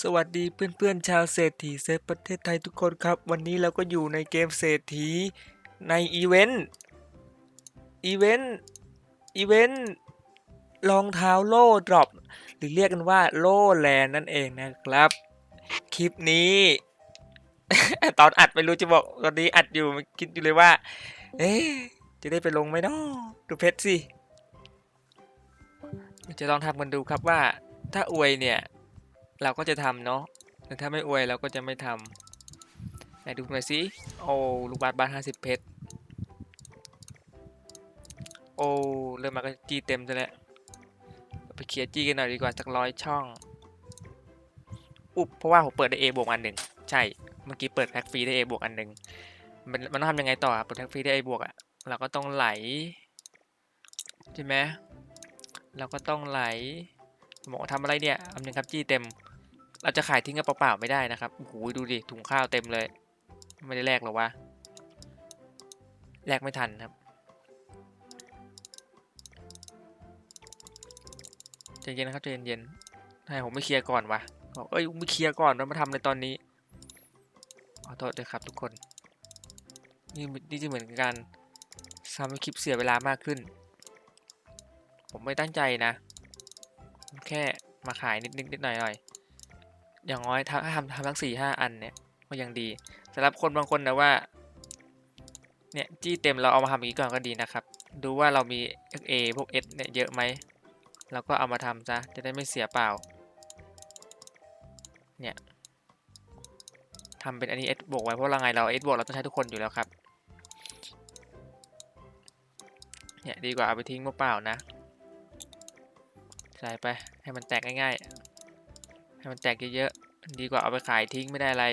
สวัสดีเพื่อนๆชาวเศรษฐีเซฟประเทศไทยทุกคนครับ วันนี้เราก็อยู่ในเกมเศรษฐีในอีเวนต์อีเวนต์อีเวนต์รองเท้าโล่ดรอปหรือเรียกกันว่าโล่แลนนั่นเองนะครับ คลิปนี้ ตอนอัดไม่รู้จะบอกตอนนี้อัดอยู่คิดอยู่เลยว่า เอ๊จะได้ไปลงไหมเนาะดูเพชรสิจะลองทำกันดูครับว่าถ้าอวยเนี่ย เราก็จะทำเนาะแต่ถ้าไม่อวยเราก็จะไม่ทำไหนดูหน่อยสิโอ้ลูกบาสบาสห้าสิบเพชรโอ้เริ่มมาก็จีเต็มซะแล้วไปเคลียร์จีกันหน่อยดีกว่าสักร้อยช่อง อุ๊บเพราะว่าผมเปิดได้ A บวกอันหนึ่งใช่ เมื่อกี้เปิดแพ็กฟรีได้ A บวกอันหนึ่งมันมันต้องทำยังไงต่ออะเปิดแพ็กฟรีได้ A บวกอะเราก็ต้องไหลใช่ไหมเราก็ต้องไหลบอทำอะไรเนี่ยอันหนึ่งครับจี้เต็ม เราจะขายทิ้งกันเปล่าๆไม่ได้นะครับโอ้โหดูดิถุงข้าวเต็มเลย ไม่ได้แลกหรอวะแลกไม่ทันครับใจเย็นนะครับใจเย็นๆให้ผมไม่เคลียร์ก่อนวะบอกเอ้ยไม่เคลียร์ก่อนแล้วมาทำในตอนนี้ขอโทษด้วยครับทุกคน นี่นี่จะเหมือนการทำให้คลิปเสียเวลามากขึ้น ผมไม่ตั้งใจนะ แค่มาขายนิดนิดนิดหน่อยหน่อย อย่างน้อยถ้าทำทำทั้งสี่ห้าอันเนี่ยก็ยังดีสำหรับคนบางคนนะว่าเนี่ยจี้เต็มเราเอามาทำอย่างนี้ก่อนก็ดีนะครับ ดูว่าเรามี XA พวก S เนี่ยเยอะไหมเราก็เอามาทำซะจะได้ไม่เสียเปล่าเนี่ยทำเป็นอันนี้ S บวกไว้เพราะเราไงเรา S บวกเราต้องใช้ทุกคนอยู่แล้วครับเนี่ยดีกว่าเอาไปทิ้งเปล่าๆนะใส่ไปให้มันแตกง่ายๆ ให้มันแตกเยอะๆ ดีกว่าเอาไปขายทิ้งไม่ได้อะไร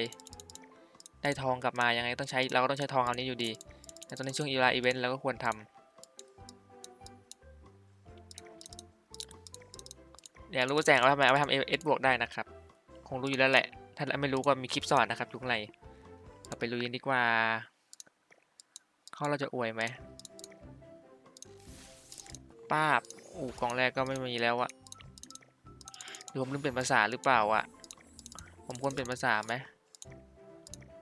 ได้ทองกลับมายังไงต้องใช้เราก็ต้องใช้ทองเอานี้อยู่ดีแต่ตอนในช่วงอีลาอีเวนต์เราก็ควรทำอยากรู้ว่าแจงเอาไปทำไมเอาไปทำเอสบวกได้นะครับ คงรู้อยู่แล้วแหละ ถ้าไม่รู้ก็มีคลิปสอนนะครับทุกไรเราไปลุยกันดีกว่าเขาเราจะอวยไหมป้าบอูกล่องแรกก็ไม่มีแล้วอะ หรือผมลืมเปลี่ยนภาษาหรือเปล่าอะผมควรเปลี่ยนภาษาไหม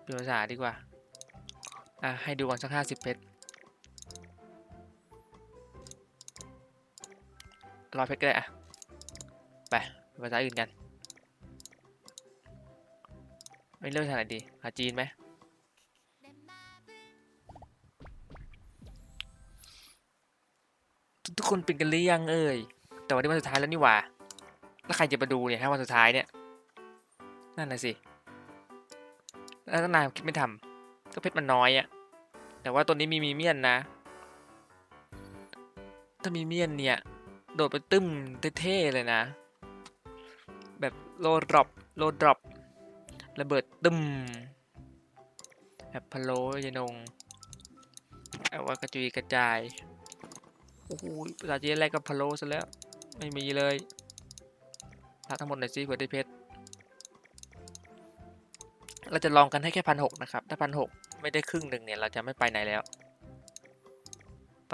เปลี่ยนภาษาดีกว่า อะ ให้ดูก่อนสักห้าสิบเพชรร้อยเพชรก็ได้อะไปภาษาอื่นกันไม่เลือกภาษาไหนดีภาษาจีนไหมทุกคนเป็นกันหรือยังเอ่ยแต่วันนี้วันสุดท้ายแล้วนี่หว่า แล้วใครจะมาดูเนี่ยถ้าวันสุดท้ายเนี่ย นั่นน่ะสิ แล้วนานคิดไม่ทำก็เพชรมันน้อยอะแต่ว่าตัวนี้มีมีเมียนนะ ถ้ามีเมียนเนี่ย โดดไปตึ้มเท่ๆเลยนะ แบบโลดรอปโลดรอประเบิดตึ้มแบบพะโล้ยนงเอาว่ากระจุยกระจาย โอ้โหภาษาจีนแรกกับพะโล้ซะแล้ว ไม่มีเลย ทักทั้งหมดหน่อยสิเผื่อได้เพชรเราจะลองกันให้แค่พันหกนะครับ ถ้าพันหกไม่ได้ครึ่งหนึ่งเนี่ย เราจะไม่ไปไหนแล้ว ไป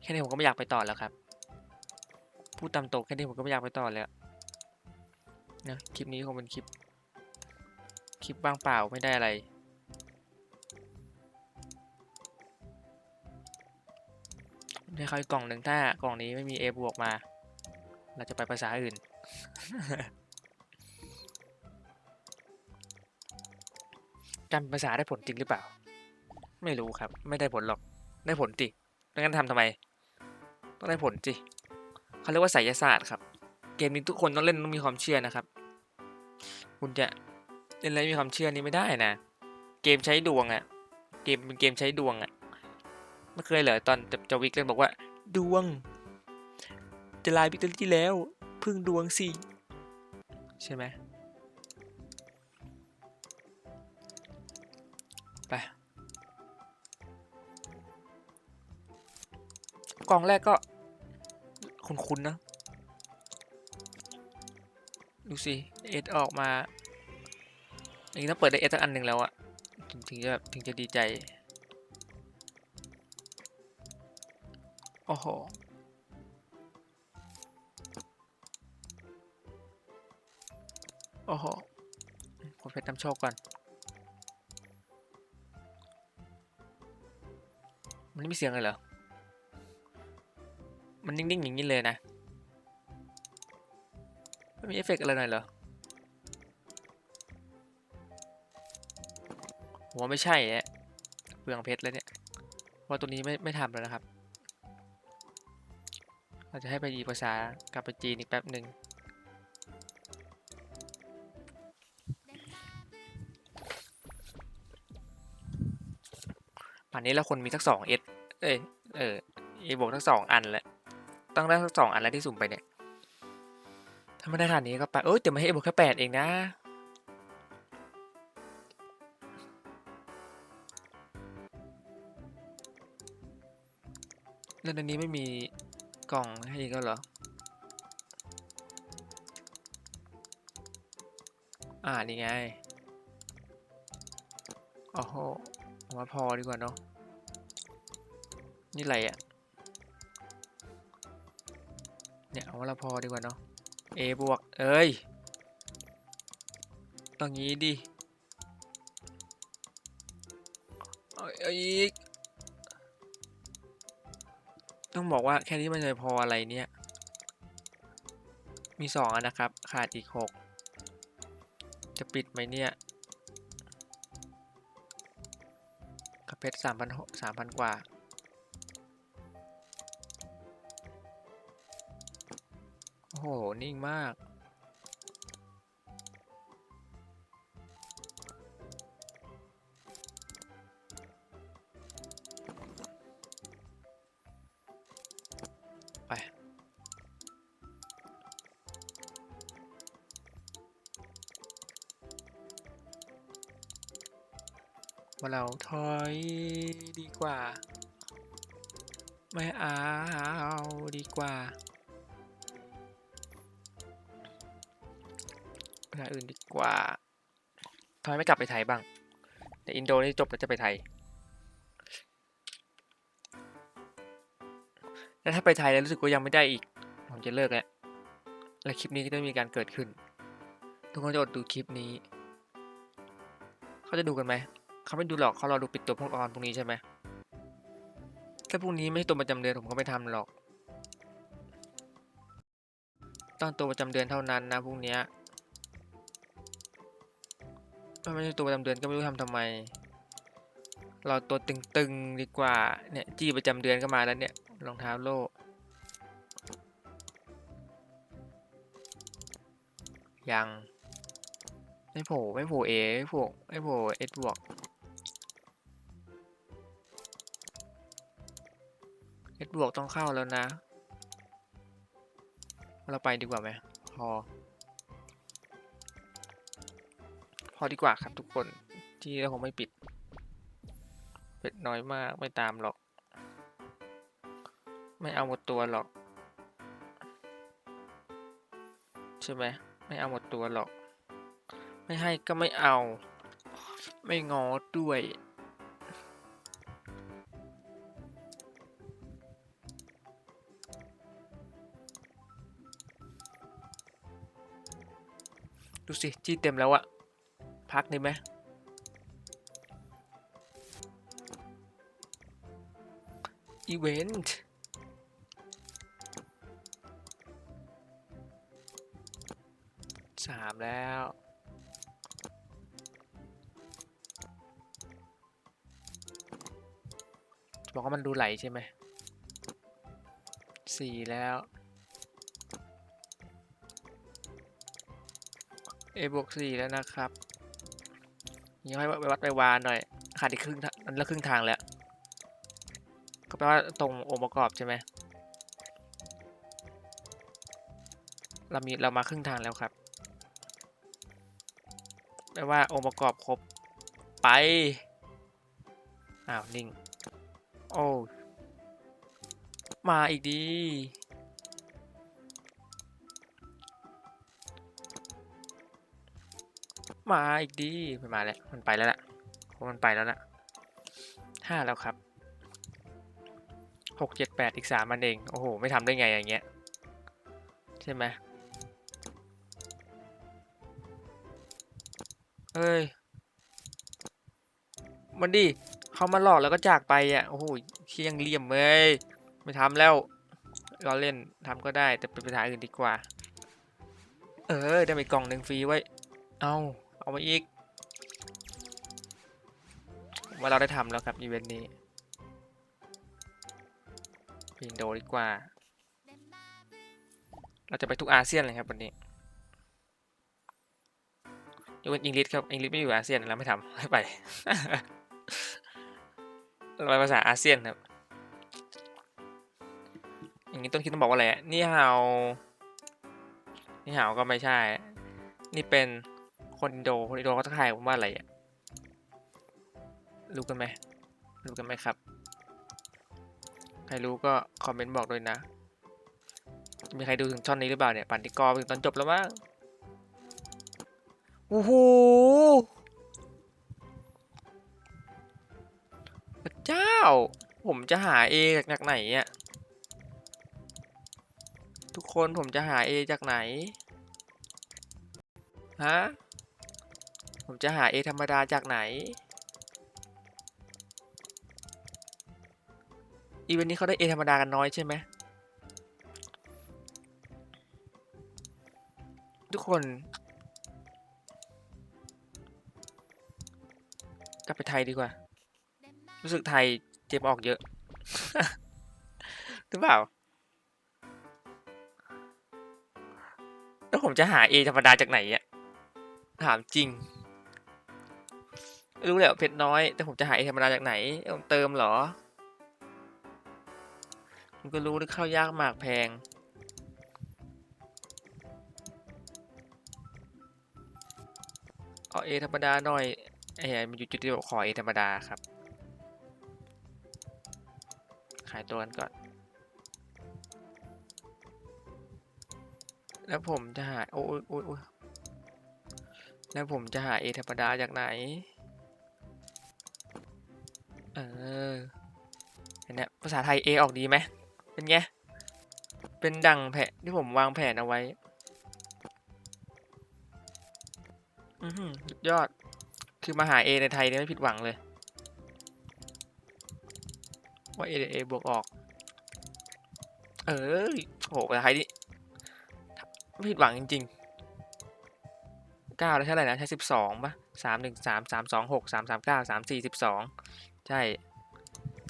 แค่นี้ผมก็ไม่อยากไปต่อแล้วครับ พูดตามตรงแค่นี้ผมก็ไม่อยากไปต่อแล้วนะคลิปนี้คงเป็นคลิป คลิปบ้างเปล่าไม่ได้อะไร ได้เขาอีกกล่องหนึ่งถ้ากล่องนี้ไม่มี A บวกมา เราจะไปภาษาอื่น การภาษาได้ผลจริงหรือเปล่า ไม่รู้ครับ ไม่ได้ผลหรอก ได้ผลจิแล้วงั้นทำทำไม ต้องได้ผลจิเขาเรียกว่าไสยศาสตร์ครับ เกมนี้ทุกคนต้องเล่นต้องมีความเชื่อนะครับ คุณจะเล่นอะไรมีความเชื่อนี้ไม่ได้นะ เกมใช้ดวงอะเกมเป็นเกมใช้ดวงอะ ไม่เคยเหรอตอนจวิกเล่นบอกว่า ดวง จะลายวิกตอรี่แล้ว พึ่งดวงสิ ใช่ไหมไปกล่องแรกก็คุ้นๆนะ ดูสิ เอสออกมาอันนี้ต้องเปิดได้เอสสักอันหนึ่งแล้วอะถึงถึงจะแบบถึงจะดีใจ โอ้โห โอ้โห ผมเพชรนำโชคก่อน มันไม่มีเสียงเลยเหรอ มันนิ่ง ๆ อย่างนี้เลยนะ ไม่มีเอฟเฟกต์อะไรหน่อยเหรอผมว่าไม่ใช่แหละเปลืองเพชรแล้วเนี่ยเพราตัวนี้ไม่ไม่ทำแล้วนะครับ เราจะให้ไปอีภาษากลับไปจีนอีกแป๊บหนึ่งป่านนี้เราคนมีสักสองเอสเอ้ยเออเอบวกทั้งสองอันแหละต้องได้ทั้งสองอันแล้วที่สุ่มไปเนี่ย ถ้าไม่ได้ฐานนี้ก็ไปเอ้ยแต่มาให้เอบวกแค่แปดเองนะแล้วในนี้ไม่มี กล่องให้อีกแล้วเหรอ อ่านี่ไงโอ้โหมาพอดีกว่าเนาะ นี่อะไรอะ่ะ เนี่ยเอาว่าพอดีกว่าเนาะ A บวก เอ้ยต้องงี้ดิ เอาเอาอีก ต้องบอกว่าแค่นี้มันจะพออะไรเนี่ย มีสองอันนะครับ ขาดอีกหกจะปิดไหมเนี่ยกระเพชรสามพันสามพันกว่า โอ้โห นิ่งมาก ว่าเราถอยดีกว่า ไม่เอาดีกว่าไปทางอื่นดีกว่าทำไมไม่กลับไปไทยบ้างแต่อินโดนี่จบแล้วจะไปไทย แล้วถ้าไปไทยแล้วรู้สึกว่ายังไม่ได้อีก ผมจะเลิกแล้วและคลิปนี้ก็จะมีการเกิดขึ้น ทุกคนจะอดดูคลิปนี้ เขาจะดูกันไหม เขาไม่ดูหรอกเขารอดูปิดตัวพวกออนพวกนี้ใช่ไหมถ้าพรุ่งนี้ไม่ตัวประจำเดือนผมก็ไม่ทำหรอก ต้องตัวประจำเดือนเท่านั้นนะพรุ่งเนี้ยถ้าไม่ใช่ตัวประจำเดือนก็ไม่รู้ทำทำไม เราตัวตึงๆดีกว่า เนี่ยจี้ประจำเดือนก็มาแล้วเนี่ยรองเท้าโล่ยัง ไม่โผล่ไม่โผล่เอไม่โผล่ไม่โผล่เอสบวก เอสบวกต้องเข้าแล้วนะ เราไปดีกว่าไหมพอ พอดีกว่าครับทุกคนที่เราคงไม่ปิด เป็ดน้อยมากไม่ตามหรอก ไม่เอาหมดตัวหรอก ใช่ไหมไม่เอาหมดตัวหรอก ไม่ให้ก็ไม่เอา ไม่งอด้วย สิจี้เต็มแล้วอะพักได้ไหมอีเวนต์สามแล้วบอกว่ามันดูไหลใช่ไหมสี่แล้ว เอบวกสี่แล้วนะครับยังให้ไปวัดไปวานหน่อยขาดอีกครึ่งทางมันละครึ่งทางแล้ว ก็แปลว่าตรงองค์ประกอบใช่ไหมเรามีเรามาครึ่งทางแล้วครับแปลว่าองค์ประกอบครบไปอ้าวนิ่งโอ้มาอีกดี มาอีกดีไม่มาแล้ว มันไปแล้วล่ะเพราะมันไปแล้วล่ะห้าแล้วครับหกเจ็ดแปดอีกสามมันเอง โอ้โห ไม่ทำได้ไงอย่างเงี้ย ใช่ไหมเอ้ย มันดิ เขามาหลอกแล้วก็จากไปอะ โอ้โหเคียงเลี่ยมเลยไม่ทำแล้วเราเล่นทำก็ได้แต่เป็นปัญหาอื่นดีกว่า เออ ได้ไปกล่องหนึ่งฟรีไว้ เอา เอามาอีก ว่าเราได้ทำแล้วครับอีเวนต์นี้ไปอินโดดีกว่า เราจะไปทุกอาเซียนเลยครับวันนี้ยกเว้นอังกฤษครับอังกฤษไม่อยู่อาเซียนเราไม่ทำไม่ไปเราไปภาษาอาเซียนครับอย่างนี้ต้นคิดต้องบอกว่าอะไรนี่ฮาวนี่ฮาวก็ไม่ใช่ นี่เป็น คนอินโดคนอินโดเขาทักทายผมว่าอะไรอะรู้กันไหมรู้กันไหมครับ ใครรู้ก็คอมเมนต์บอกด้วยนะ มีใครดูถึงช่อนนี้หรือเปล่าเนี่ยปั่นที่กอไปถึงตอนจบแล้วมั้งโอ้โหพระเจ้า ผมจะหา A จากไหนอะทุกคนผมจะหา A จากไหน ฮะ ผมจะหา A ธรรมดาจากไหน อีเวนต์นี้เขาได้ A ธรรมดากันน้อยใช่ไหม ทุกคน กลับไปไทยดีกว่า รู้สึกไทยเจ็บออกเยอะ หรือเปล่าแล้วผมจะหา A ธรรมดาจากไหนอะ ถามจริง รู้แหละเพชรน้อย แต่ผมจะหา A ธรรมดาจากไหนต้องเติมเหรอมันก็รู้ว่าข้าวยากหมากแพง เอา A ธรรมดาหน่อยไอ้มันอยู่จุดที่บอกขอ A ธรรมดาครับ ขายตัวกันก่อน แล้วผมจะหา โอ้ยโอ้ยโอ้ยแล้วผมจะหา A ธรรมดาจากไหน เออเห็นไหมภาษาไทย A ออกดีไหมเป็นไง เป็นดังแผนที่ผมวางแผนเอาไว้ อือหือยอด คือมาหา A ในไทยเนี่ยไม่ผิดหวังเลย ว่า A เ A บวกออก เออโหภาษาไทยนี่ไม่ผิดหวังจริงๆเก้าแล้วเท่าไหร่นะ ใช้สิบสองปะสามหนึ่งสามสามสองหกสามสามเก้าสามสี่สิบสอง ใช่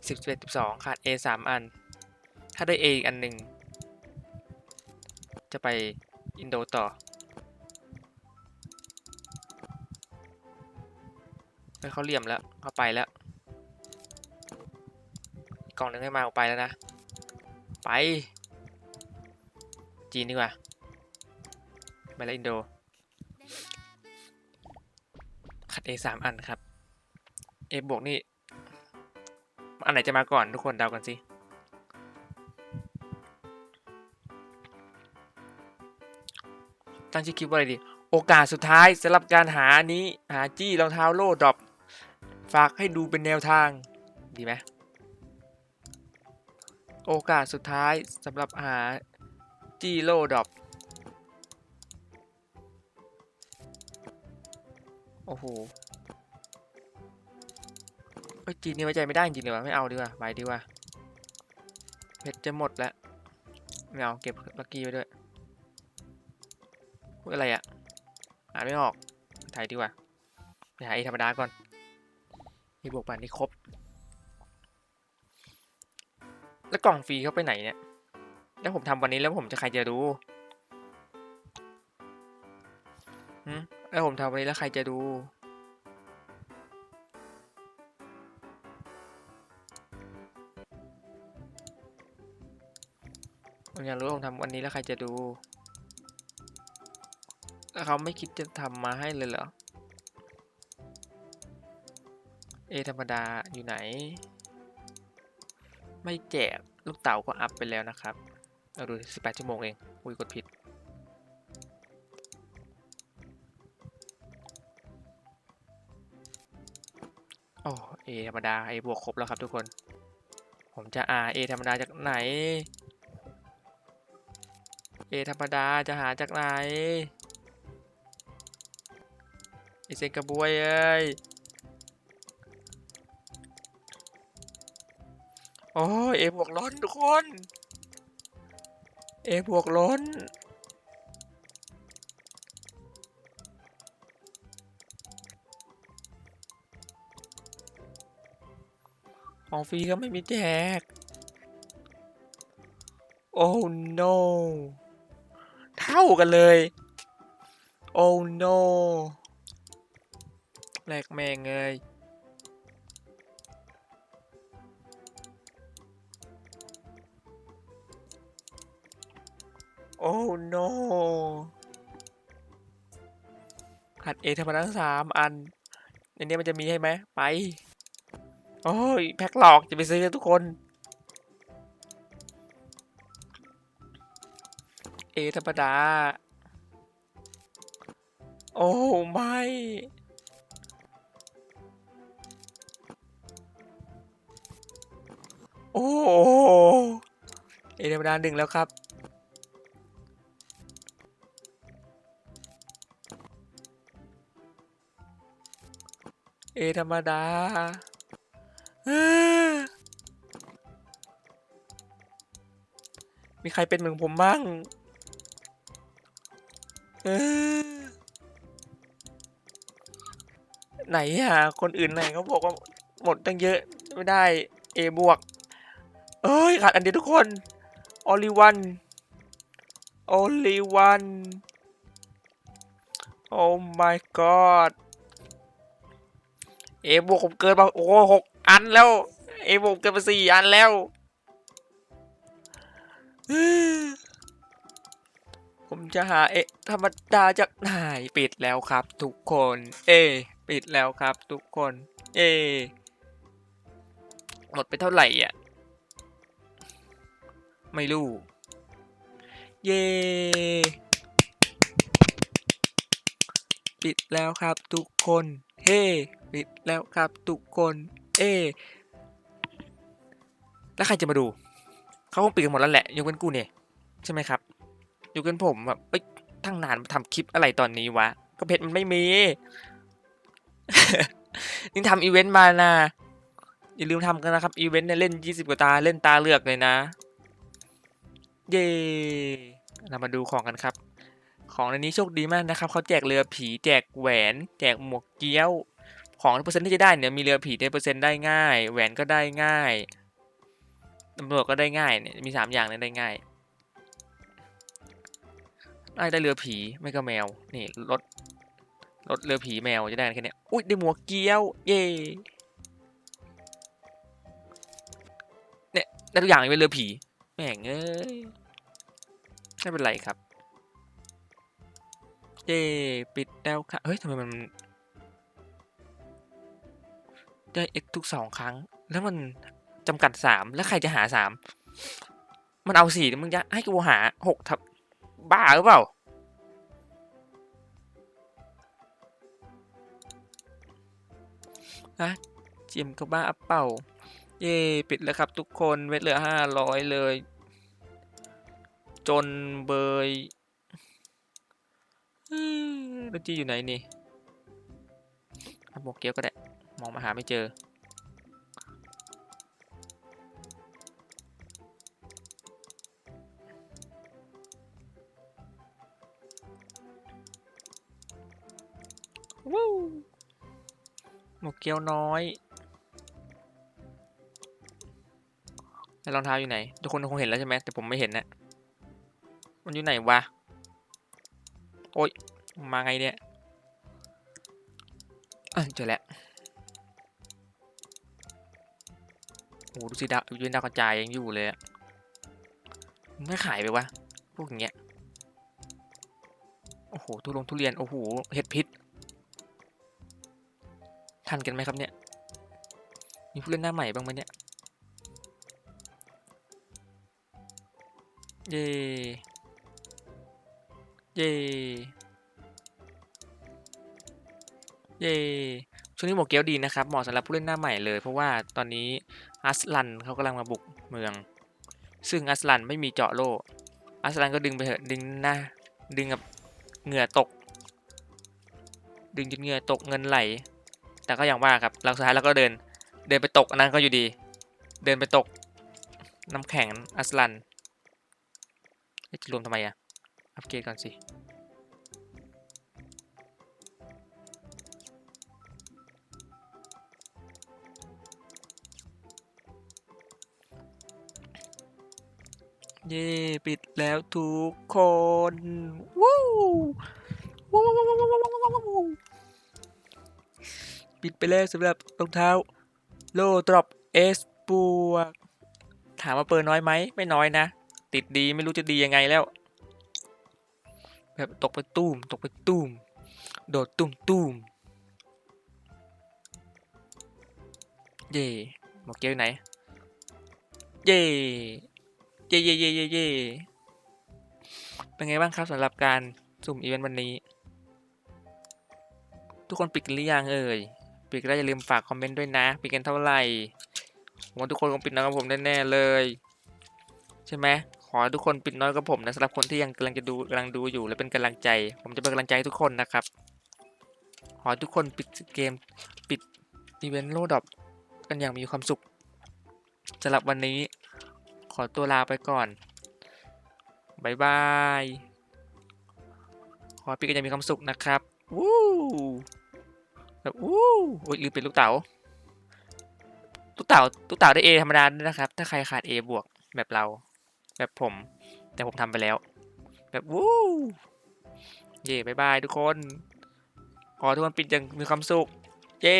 สิบเอ็ดสิบสองขาด A สามอัน ถ้าได้ A อีกอันหนึ่ง จะไปอินโดต่อไปเขาเหลี่ยมแล้วเขาไปแล้ว กล่องหนึ่งให้มาเอาไปแล้วนะ ไป จีนดีกว่า ไปแล้วอินโด ขัด A สามอันครับ A บวกนี่ อันไหนจะมาก่อนทุกคนเดากันสิตั้งชื่อคลิปว่าอะไรดี โอกาสสุดท้ายสำหรับการหานี้หาจี้รองเท้าโล่ดรอปฝากให้ดูเป็นแนวทางดีไหมโอกาสสุดท้ายสำหรับหาจี้โล่ดรอปโอ้โห เอ้ยจีนนี่ไว้ใจไม่ได้จริงเลยวะไม่เอาดีกว่าไปดีกว่าเพชรจะหมดแล้วไม่เอาเก็บลักกี้ไว้ด้วยพูดอะไรอะอ่านไม่ออกไทยดีกว่าไปหาเอธรรมดาก่อนมีบวกปันที่ครบ แล้วกล่องฟรีเขาไปไหนเนี่ย แล้วผมทำวันนี้แล้วผมจะใครจะดูแล้วผมทำวันนี้แล้วใครจะดู ผมอยากรู้ว่าผมทำวันนี้แล้วใครจะดู แล้วเขาไม่คิดจะทำมาให้เลยเหรอ เอธรรมดาอยู่ไหน ไม่แจกลูกเต่าก็อัพไปแล้วนะครับเราดู18ชั่วโมงเอง อุ้ยกดผิดโอ้เอธรรมดาเอบวกครบแล้วครับทุกคน ผมจะ R A ธรรมดาจากไหน ธรรมดาจะหาจากไหนไอเซนกระบวยเอ้ย โอ้ย A บวกล้นทุกคน A บวกล้น ของฟรีก็ไม่มีแจก โอ้ no เท่ากันเลย โอ้ no แหลกแมงเลยโอ้ no ขัดเอธรรมดาทั้งสามอันในนี้มันจะมีให้ไหมไป โอ้ย แพ็คหลอกจะไปซื้อกันทุกคน เอธรรมดา โอ้ไม่ โอ้เอธรรมดาหนึ่งแล้วครับ เอธรรมดาอมีใครเป็นเหมือนผมบ้าง ไหนอะคนอื่นไหนเขาบอกว่าหมดตั้งเยอะไม่ได้ A บวก เอ้ย ขาดอันเดียวทุกคน only one only one oh my god เอบวกผมเกินมาโอ้หกอันแล้วเอบวกเกินมาสี่อันแล้ว ผมจะหาเอะธรรมดาจากไหนปิดแล้วครับทุกคน เอ ปิดแล้วครับทุกคน เอ หมดไปเท่าไหร่อะ ไม่รู้ เย่ปิดแล้วครับทุกคน เฮ้ ปิดแล้วครับทุกคน เอ แล้วใครจะมาดู เขาคงปิดกันหมดแล้วแหละยกเว้นกูเนี่ย ใช่ไหมครับ อยกเว้นผมแบบเอ้ยตั้งนานมาทำคลิปอะไรตอนนี้วะ ก็เพจมันไม่มี นี่ทำอีเวนต์มานะ อย่าลืมทำกันนะครับ อีเวนต์เนี่ยเล่น20กว่าตา เล่นตาเลือกเลยนะ เย้เรามาดูของกันครับ ของในนี้โชคดีมากนะครับ เขาแจกเรือผี แจกแหวน แจกหมวกเกี้ยว ของเปอร์เซ็นต์ที่จะได้เนี่ย มีเรือผีได้เปอร์เซ็นต์ได้ง่าย แหวนก็ได้ง่ายตำรวจก็ได้ง่ายเนี่ย มีสามอย่างเนี่ยได้ง่าย ได้ได้เรือผีไม่ก็แมว นี่รถรถเรือผีแมวจะได้แค่นี้อุ้ยได้หมวกเกี้ยว เย่เนี่ยได้ทุกอย่างเลยเป็นเรือผีแม่งเอ้ยไม่เป็นไรครับเย่ปิดแล้วค่ะเฮ้ยทำไมมัน ได้ x ทุกสองครั้ง แล้วมันจำกัดสามแล้วใครจะหาสามมันเอาสี่มึงจะให้กูหาหกทับ บ้าหรือเปล่าฮะจิมก็บ้าอัปเป่า เย่ปิดแล้วครับทุกคนเวทเหลือห้าร้อยเลย จนเบยอืมแล้วจีอยู่ไหนนี่เอาหมวกเกี้ยวก็ได้ มองมาหาไม่เจอ วู้หมวกเกี้ยวน้อยแล้วรองเท้าอยู่ไหน ทุกคนคงเห็นแล้วใช่ไหมแต่ผมไม่เห็นนะ มันอยู่ไหนวะ โอ๊ยมาไงเนี่ยอะเจอแล้ว โอ้ดูสิดาวยืนดาวกระจายยังอยู่เลยอะไม่ขายไปวะ พวกอย่างเงี้ย โอ้โห ทุลงทุเรียน โอ้โห เห็ดพิษ ทันกันไหมครับเนี่ย มีผู้เล่นหน้าใหม่บ้างไหมเนี่ย เย่เย่เย่ช่วงนี้หมวกเกี้ยวดีนะครับเหมาะสำหรับผู้เล่นหน้าใหม่เลย เพราะว่าตอนนี้อัสลันเขากำลังมาบุกเมือง ซึ่งอัสลันไม่มีเจาะโล่อัสลันก็ดึงไปเถอะดึงหน้าดึงกับเหงื่อตก ดึงจนเหงื่อตกเงินไหล แต่ก็อย่างว่าครับเราสุดท้ายเราก็เดิน เดินไปตกอันนั้นก็อยู่ดี เดินไปตก น้ำแข็งอัสลันจะรวมทำไมอะอัปเกรดก่อนสิเย่ปิดแล้วทุกคน วู้วู้วู้วู้วู้วู้วู้ ปิดไปแล้วสำหรับรองเท้าโลดรอปเอสบวกถามว่าเปิดน้อยไหมไม่น้อยนะ ติดดีไม่รู้จะดียังไงแล้ว แบบตกไปตุ้มตกไปตุ้ม โดดตุ้มตุ้มเย่หมอกเกลอยู่ไหน เย่เย่เย่เย่เย่เย่เป็นไงบ้างครับสำหรับการสุ่มอีเวนต์วันนี้ ทุกคนปิดกันหรือยังเอ่ย ปิดก็ได้อย่าลืมฝากคอมเมนต์ด้วยนะปิดกันเท่าไหร่ผมว่าทุกคนคงปิดน้อยกับผมแน่ๆเลย ใช่ไหมขอทุกคนปิดน้อยกับผมนะสำหรับคนที่ยังกำลังจะดูกำลังดูอยู่และเป็นกำลังใจ ผมจะเป็นกำลังใจใทุกคนนะครับ ขอทุกคนปิดเกมปิดอีเวนต์โลดอปกันอย่างมีความสุขสำหรับวันนี้ ขอตัวลาไปก่อนบายบาย ขอให้พี่กันยังมีความสุขนะครับ วู้ แบบวู้โอ้ยลืมเป็นลูกเต๋าลูกเต๋าลูกเต๋าได้เอธรรมดาด้วยนะครับ ถ้าใครขาด A บวกแบบเรา แบบผม แต่ผมทำไปแล้ว แบบวู้เย่บายบายทุกคน ขอทุกคนปิดอย่างมีความสุข เย่